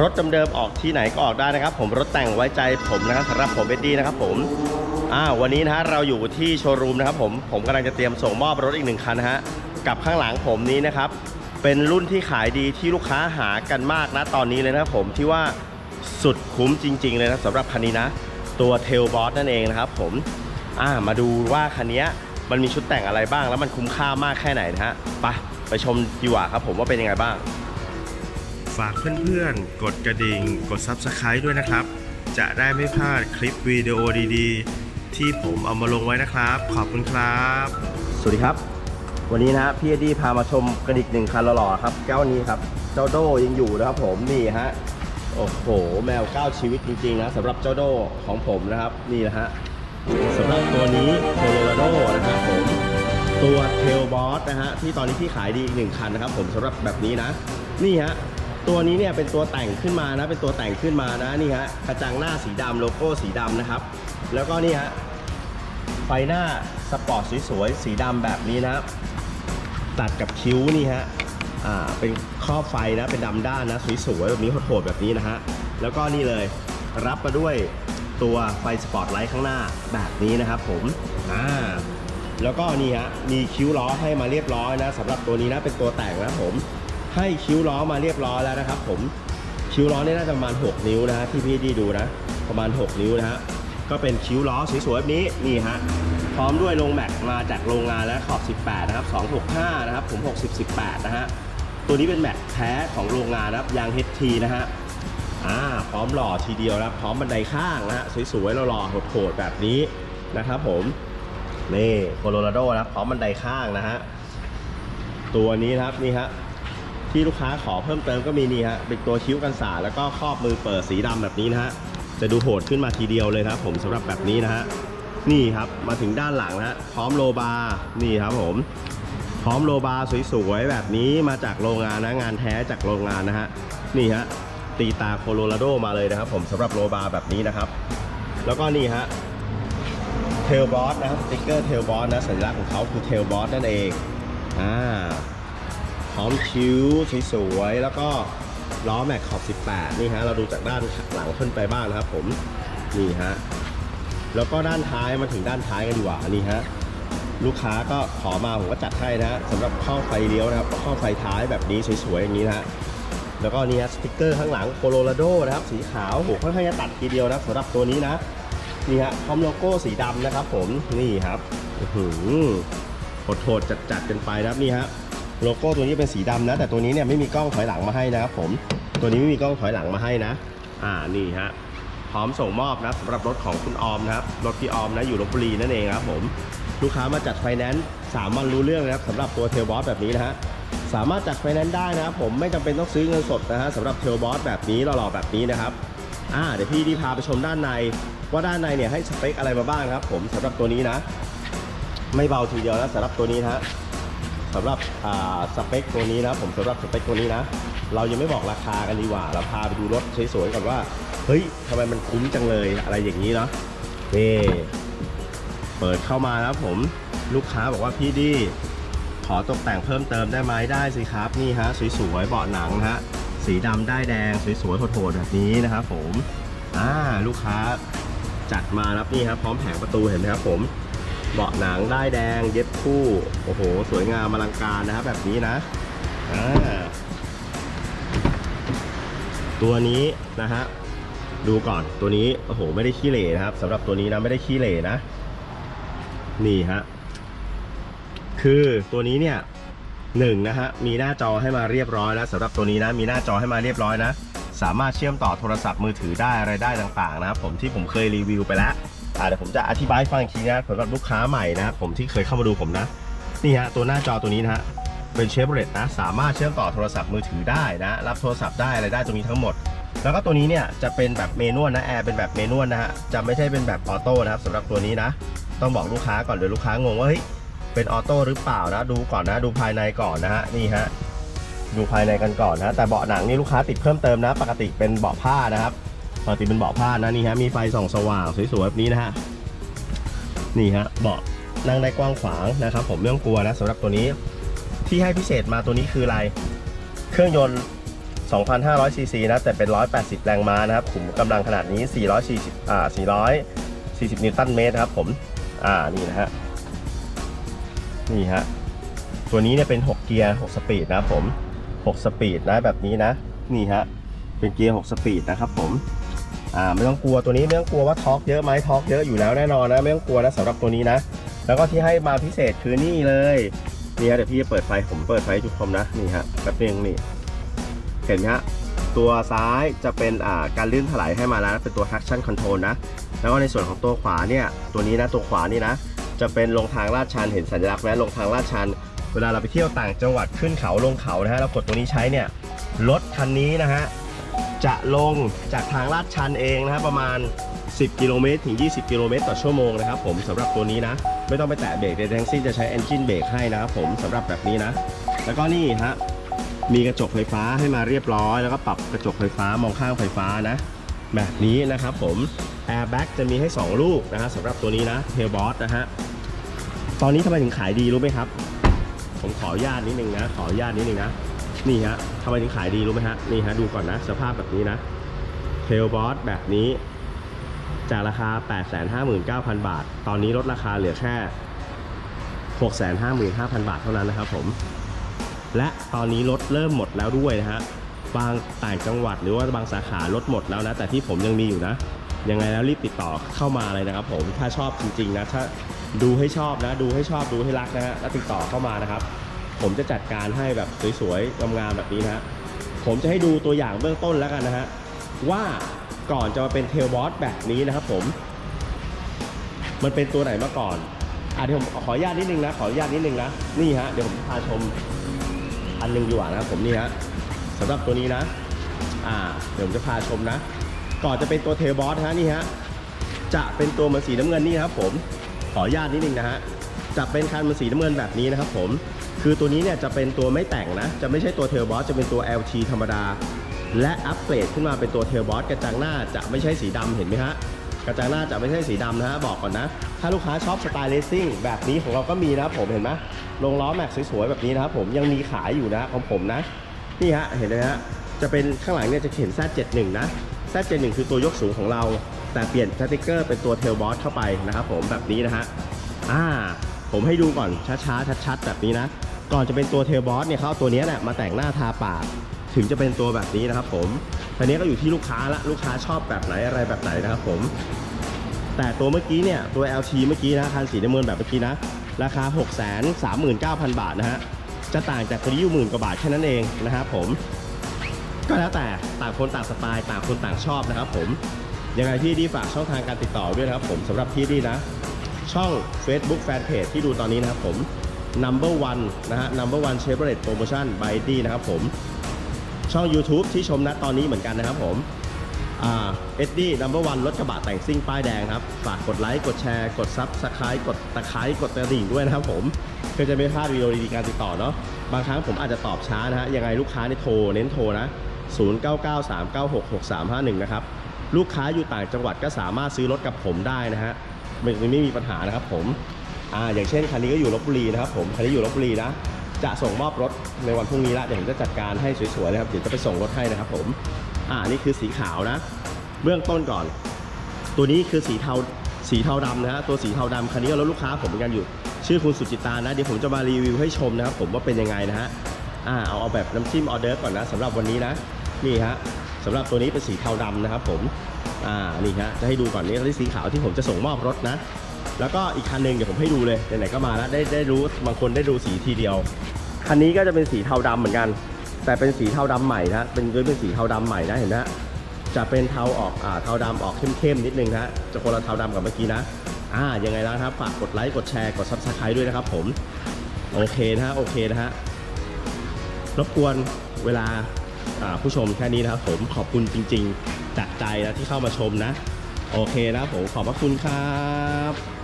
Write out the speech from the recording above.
รถเดิมๆออกที่ไหนก็ออกได้นะครับ ผมรถแต่งไว้ใจผมนะครับสำหรับผมเบดดี้นะครับผมอ่าวันนี้นะฮะเราอยู่ที่โชว์รูมนะครับผมผมกำลังจะเตรียมส่งมอบรถอีกหนึ่งคันนะฮะกับข้างหลังผมนี้นะครับ เป็นรุ่นที่ขายดีที่ลูกค้าหากันมากนะตอนนี้เลยนะครับผมที่ว่าสุดคุ้มจริง ๆ เลยนะสำหรับคันนี้นะ ตัวเทลบอสนั่นเองนะครับผมอ่ามาดูว่าคันนี้มันมีชุดแต่งอะไรบ้าง แล้วมันคุ้มค่ามากแค่ไหนนะฮะไปไปชมดีกว่าครับผมว่าเป็นยังไงบ้าง ฝากเพื่อนๆ กดกระดิ่ง กด Subscribe ด้วยนะครับ จะได้ไม่พลาดคลิปวิดีโอดีๆ ที่ผมเอามาลงไว้นะครับ ขอบคุณครับ สวัสดีครับ วันนี้นะฮะพี่เอดี้พามาชมกระดิกหนึ่งคันหล่อๆครับแก้วนี้ครับ เจ้าโดยังอยู่นะครับผมนี่ฮะโอ้โห แมวเก้าชีวิตจริงๆนะสำหรับเจ้าโดของผมนะครับนี่นะฮะสำหรับตัวนี้โคโลราโดนะครับผมตัวเทลบอสนะฮะที่ตอนนี้ที่ขายดีอีกหนึ่งคันนะครับผมสำหรับแบบนี้นะ นี่ฮะ ตัวนี้เนี่ยเป็นตัวแต่งขึ้นมานะเป็นตัวแต่งขึ้นมานะนี่ฮะกระจังหน้าสีดำโลโก้สีดำนะครับ แล้วก็นี่ฮะไฟหน้าสปอร์ตสวยๆสีดำแบบนี้นะตัดกับคิ้วนี่ฮะอ่าเป็นครอบไฟนะเป็นดำด้านนะสวยๆแบบนี้โหดๆแบบนี้นะฮะแล้วก็นี่เลยรับมาด้วยตัวไฟสปอร์ตไลท์ข้างหน้าแบบนี้นะครับผมอ่าแล้วก็นี่ฮะมีคิ้วล้อให้มาเรียบร้อยนะสำหรับตัวนี้นะเป็นตัวแต่งนะผม ให้คิ้วล้อมาเรียบร้อยแล้วนะครับ ผมคิ้วล้อเนี่ยน่าจะประมาณ 6 นิ้วนะฮะที่พี่ดีดูนะ ประมาณ 6 นิ้วนะฮะก็เป็นคิ้วล้อสวยๆแบบนี้นี่ฮะพร้อมด้วยลงแม็กมาจากโรงงานแล้วขอบ 18 นะครับ 265 นะครับ ผม 60 18 นะฮะตัวนี้เป็นแม็กแท้ของโรงงานนะครับยาง HT นะฮะอ่าพร้อมหล่อทีเดียวนะพร้อมบันไดข้างนะฮะสวยๆหล่อๆโหดๆแบบนี้นะครับผมนี่โคโลราโดนะพร้อมบันไดข้างนะฮะตัวนี้นะครับนี่ฮะ ที่ลูกค้าขอเพิ่มเติมก็มีนี่ฮะเป็นตัวคิ้วกันสาดแล้วก็ครอบมือเปิดสีดำแบบนี้นะฮะจะดูโหดขึ้นมาทีเดียวเลยครับผมสำหรับแบบนี้นะฮะนี่ครับมาถึงด้านหลังนะฮะพร้อมโลบาร์นี่ครับผมพร้อมโลบาร์สวยๆแบบนี้มาจากโรงงานนะงานแท้จากโรงงานนะฮะนี่ฮะตีตาโคโลราโดมาเลยนะครับ ผมสำหรับโลบาร์แบบนี้นะครับ แล้วก็นี่ฮะเทลบอสนะครับสติ๊กเกอร์เทลบอสนะสัญลักษณ์ของเขาคือเทลบอสนั่นเองอ่า พร้อมคิ้วสวยๆแล้วก็ล้อแม็กขอบ 18 นี่ฮะ เราดูจากด้านหลังขึ้นไปบ้างนะครับผม นี่ฮะ แล้วก็ด้านท้ายมาถึงด้านท้ายกันดีกว่า นี่ฮะ ลูกค้าก็ขอมาผมก็จัดให้นะฮะสำหรับข้อไฟเลี้ยวนะครับข้อไฟท้ายแบบนี้สวยๆอย่างนี้นะฮะ แล้วก็นี่ฮะสติ๊กเกอร์ข้างหลังโคโลราโดนะครับ สีขาวโอ้โหค่อนข้างจะตัดทีเดียวนะสำหรับตัวนี้นะ นี่ฮะพร้อมโลโก้สีดำนะครับ ผม นี่ครับหือโหดๆจัดๆกันไปนะครับนี่ฮะ โลโก้ตัวนี้เป็นสีดำนะ แต่ตัวนี้เนี่ยไม่มีกล้องถอยหลังมาให้นะครับผม ตัวนี้ไม่มีกล้องถอยหลังมาให้นะ อ่า นี่ฮะ พร้อมส่งมอบนะสำหรับรถของคุณออมนะครับ รถพี่ออมนะอยู่ลบบุรีนั่นเองครับผม ลูกค้ามาจัดไฟแนนซ์สามวันรู้เรื่องนะครับสำหรับตัวเทลบอสแบบนี้นะฮะ สามารถจัดไฟแนนซ์ได้นะครับผมไม่จำเป็นต้องซื้อเงินสดนะฮะสำหรับเทลบอสแบบนี้หล่อๆแบบนี้นะครับ อ่า เดี๋ยวพี่ดีพาไปชมด้านใน ว่าด้านในเนี่ยให้สเปคอะไรมาบ้างครับ ผมสำหรับตัวนี้นะ ไม่เบาทีเดียวนะสำหรับตัวนี้นะฮะ สำหรับสเปคตัวนี้นะผมสำหรับสเปคตัวนี้นะ เรายังไม่บอกราคากันดีกว่า เราพาไปดูรถสวยๆก่อนว่า เฮ้ยทำไมมันคุ้มจังเลยอะไรอย่างนี้เนาะนี่เปิดเข้ามาแล้วผมลูกค้าบอกว่าพี่ดีขอตกแต่งเพิ่มเติมได้ไหมได้สิครับนี่ฮะสวยๆเบาะหนังฮะสีดำได้แดงสวยๆโหดๆแบบนี้นะครับผมอ่าลูกค้าจัดมาครับนี่ครับพร้อมแผงประตูเห็นไหมครับผม เบาะหนังได้แดงเย็บคู่ โอ้โห สวยงามอลังการนะครับแบบนี้นะตัวนี้นะฮะดูก่อนตัวนี้โอ้โหไม่ได้ขี้เหร่นะครับสำหรับตัวนี้นะไม่ได้ขี้เหร่นะ นี่ฮะคือตัวนี้เนี่ยหนึ่งนะฮะมีหน้าจอให้มาเรียบร้อยแล้วสำหรับตัวนี้นะมีหน้าจอให้มาเรียบร้อยนะ สามารถเชื่อมต่อโทรศัพท์มือถือได้อะไรได้ต่างๆนะครับผมที่ผมเคยรีวิวไปแล้ว อ่าเดี๋ยวผมจะอธิบายฟังอีกทีนะสำหรับลูกค้าใหม่นะครับผมที่เคยเข้ามาดูผมนะ นี่ฮะตัวหน้าจอตัวนี้นะฮะเป็นเชฟเรตนะสามารถเชื่อมต่อโทรศัพท์มือถือได้นะ รับโทรศัพท์ได้อะไรได้ตรงนี้ทั้งหมด แล้วก็ตัวนี้เนี่ยจะเป็นแบบเมนวลนะแอร์เป็นแบบเมนวลนะฮะจะไม่ใช่เป็นแบบออโต้นะครับสำหรับตัวนี้นะต้องบอกลูกค้าก่อนเดี๋ยวลูกค้างงว่าเฮ้ยเป็นออโต้หรือเปล่านะดูก่อนนะดูภายในก่อนนะฮะนี่ฮะดูภายในกันก่อนนะแต่เบาะหนังนี่ลูกค้าติดเพิ่มเติมนะ ปกติเป็นเบาะผ้านะครับ ปกติเป็นเบาะผ้านะนี่ฮะมีไฟส่องสว่างสวยๆแบบนี้นะฮะนี่ฮะเบาะนั่งได้กว้างขวางนะครับ ผมไม่องกลัวนะสำหรับตัวนี้ที่ให้พิเศษมาตัวนี้คืออะไร เครื่องยนต์ 2,500ซีซีนะแต่เป็น 180 แรงม้านะครับขุมกำลังขนาดนี้ 440อ่า440 นิวตันเมตรนะครับผมอ่านี่นะฮะนี่ฮะตัวนี้เนี่ยเป็น 6 เกียร์ 6 สปีดนะครับผม 6 สปีดนะแบบนี้นะ นี่ฮะเป็นเกียร์ 6 สปีดนะครับผม อ่าไม่ต้องกลัวตัวนี้ไม่ต้องกลัวว่าท็อกเยอะไหมท็อกเยอะอยู่แล้วแน่นอนนะไม่ต้องกลัวนะสำหรับตัวนี้นะ แล้วก็ที่ให้มาพิเศษคือนี่เลยนี่ฮะเดี๋ยวพี่จะเปิดไฟผมเปิดไฟให้ทุกคนนะนี่ฮะแป๊บนึงนี่เห็นไหมฮะตัวซ้ายจะเป็นอ่าการลื่นถลายให้มาแล้วเป็นตัว traction control นะ แล้วก็ในส่วนของตัวขวาเนี่ยตัวนี้นะตัวขวานี่นะ จะเป็นลงทางลาดชันเห็นสัญลักษณ์ไหมลงทางลาดชัน เวลาเราไปเที่ยวต่างจังหวัดขึ้นเขาลงเขานะฮะเรากดตัวนี้ใช้เนี่ยรถคันนี้นะฮะ จะลงจากทางลาดชันเองนะฮะประมาณ 10 กิโลเมตรถึง 20 กิโลเมตรต่อชั่วโมงนะครับผมสำหรับตัวนี้นะ ไม่ต้องไปแตะเบรกใดๆทั้งสิ้นจะใช้ engine เบรกให้นะครับผมสำหรับแบบนี้นะ แล้วก็นี่ฮะมีกระจกไฟฟ้าให้มาเรียบร้อย แล้วก็ปรับกระจกไฟฟ้ามองข้างไฟฟ้านะ แบบนี้นะครับผม airbag จะมีให้ 2 ลูกนะฮะสำหรับตัวนี้นะ tailboard นะฮะตอนนี้ทำไมถึงขายดีรู้ไหมครับ ผมขออนุญาตนิดนึงนะ ขออนุญาตนิดนึงนะ นี่ฮะทำไมถึงขายดีรู้ไหมฮะ นี่ฮะดูก่อนนะ สภาพแบบนี้นะ tailboard แบบนี้ จากราคา 859,000 บาท ตอนนี้ลดราคาเหลือแค่ 655,000 บาทเท่านั้นนะครับผม และตอนนี้รถเริ่มหมดแล้วด้วยนะฮะ บางต่างจังหวัดหรือว่าบางสาขารถหมดแล้วนะ แต่ที่ผมยังมีอยู่นะ ยังไงแล้วรีบติดต่อเข้ามาเลยนะครับผม ถ้าชอบจริงๆนะ ถ้าดูให้ชอบนะ ดูให้ชอบดูให้รักนะฮะ แล้วติดต่อเข้ามานะครับ ผมจะจัดการให้แบบสวยๆงามๆแบบนี้นะฮะผมจะให้ดูตัวอย่างเบื้องต้นแล้วกันนะฮะว่าก่อนจะมาเป็นเทลบอสแบบนี้นะครับผม มันเป็นตัวไหนมาก่อนอะเดี๋ยวผมขออนุญาตนิดนึงนะขออนุญาตนิดนึงนะนี่ฮะเดี๋ยวผมพาชมอันหนึงดีกว่านะครับผมนี่ฮะสำหรับตัวนี้นะ อ่า เดี๋ยวผมจะพาชมนะ ก่อนจะเป็นตัวเทลบอสฮะนี่ฮะจะเป็นตัวมันสีน้ำเงินนี่ครับผมขออนุญาตนิดนึงนะฮะจะเป็นคันมันสีน้ำเงินแบบนี้นะครับผม คือตัวนี้เนี่ยจะเป็นตัวไม่แต่งนะ จะไม่ใช่ตัวเทลบอสจะเป็นตัว LT ธรรมดา และอัปเกรดขึ้นมาเป็นตัวเทลบอสกระจังหน้าจะไม่ใช่สีดำเห็นไหมฮะกระจังหน้าจะไม่ใช่สีดำนะฮะบอกก่อนนะ ถ้าลูกค้าชอบสไตล์เลสซิ่งแบบนี้ของเราก็มีนะผมเห็นไหมลงล้อแม็กสวยๆแบบนี้นะครับผมยังมีขายอยู่นะของผมนะนี่ฮะเห็นไหมฮะจะเป็นข้างหลังเนี่ยจะเขียน Z71 นะ Z71 คือตัวยกสูงของเรา แต่เปลี่ยนสติกเกอร์เป็นตัวเทลบอสเข้าไปนะครับผมแบบนี้นะฮะอ่าผมให้ดูก่อนช้าๆชัดๆแบบนี้นะ ก่อนจะเป็นตัวเทลบอสเนี่ยเขาเอาตัวเนี้ยแหละมาแต่งหน้าทาปาก ถึงจะเป็นตัวแบบนี้นะครับผมทีนี้ก็อยู่ที่ลูกค้าละลูกค้าชอบแบบไหนอะไรแบบไหนนะครับผม แต่ตัวเมื่อกี้เนี่ยตัว LT เมื่อกี้นะคันสีน้ำเงินแบบเมื่อกี้นะ ราคา 6 3 9 0 0 0 บาทนะฮะจะต่างจากตัวนี้อยู่หมื่นกว่าบาทแค่นั้นเองนะครับผม ก็แล้วแต่ต่างคนต่างสไตล์ต่างคนต่างชอบนะครับผมยังไงพี่ดีฝากช่องทางการติดต่อด้วยนะครับผมสำหรับพี่ดีนะ ช่อง Facebook Fanpage ที่ดูตอนนี้นะครับผม Number One นะฮะ Number One Chevrolet Promotion by D นะครับผม ช่อง YouTube ที่ชมณตอนนี้เหมือนกันนะครับผมเอ็ดดี้นัมเบอร์วันรถกระบะแต่งซิ่งป้ายแดงครับ ฝากกดไลค์ กดแชร์ กดซับสไครต์กดตะไคร้กดกระดิ่งด้วยนะครับผมเพื่อจะไม่พลาดวิดีโอดีๆการติดต่อเนาะบางครั้งผมอาจจะตอบช้านะฮะ ยังไงลูกค้าเนี่ยโทร เน้นโทรนะ 0993966351 นะครับ ลูกค้าอยู่ต่างจังหวัดก็สามารถซื้อรถกับผมได้นะฮะไม่ไม่มีปัญหานะครับผม อ่าอย่างเช่นคันนี้ก็อยู่ลบบุรีนะครับผมคันนี้อยู่ลบบุรีนะจะส่งมอบรถในวันพรุ่งนี้ละเดี๋ยวผมจะจัดการให้สวยๆเลยครับเดี๋ยวจะไปส่งรถให้นะครับผมอ่านี่คือสีขาวนะ เบื้องต้นก่อน ตัวนี้คือสีเทาสีเทาดำนะฮะตัวสีเทาดำคันนี้ก็รถลูกค้าผมเหมือนกันอยู่ ชื่อคุณสุจิตานะเดี๋ยวผมจะมารีวิวให้ชมนะครับผมว่าเป็นยังไงนะฮะอ่าเอาเอาแบบน้ำจิ้มออเดอร์ก่อนนะสำหรับวันนี้นะนี่ฮะสำหรับตัวนี้เป็นสีเทาดำนะครับผมอ่านี่ฮะจะให้ดูก่อนนี่ที่สีขาวที่ผมจะส่งมอบรถนะ แล้วก็อีกคันหนึ่งเดี๋ยวผมให้ดูเลยไหนๆก็มาแล้วได้ได้รู้บางคนได้ดูสีทีเดียว คันนี้ก็จะเป็นสีเทาดำเหมือนกัน แต่เป็นสีเทาดำใหม่นะเป็นด้วยเป็นสีเทาดำใหม่นะเห็นไหมฮะจะเป็นเทาออกอ่าเทาดำออกเข้มๆนิดนึงฮะจะคนละเทาดำกับเมื่อกี้นะอ่ายังไงแล้วครับฝากกดไลค์กดแชร์กดซับสไครต์ด้วยนะครับผมโอเคนะฮะโอเคนะฮะรบกวนเวลาอ่าผู้ชมแค่นี้นะครับผมขอบคุณจริง ๆ จากใจนะที่เข้ามาชมนะ โอเคนะผมขอบพระคุณครับ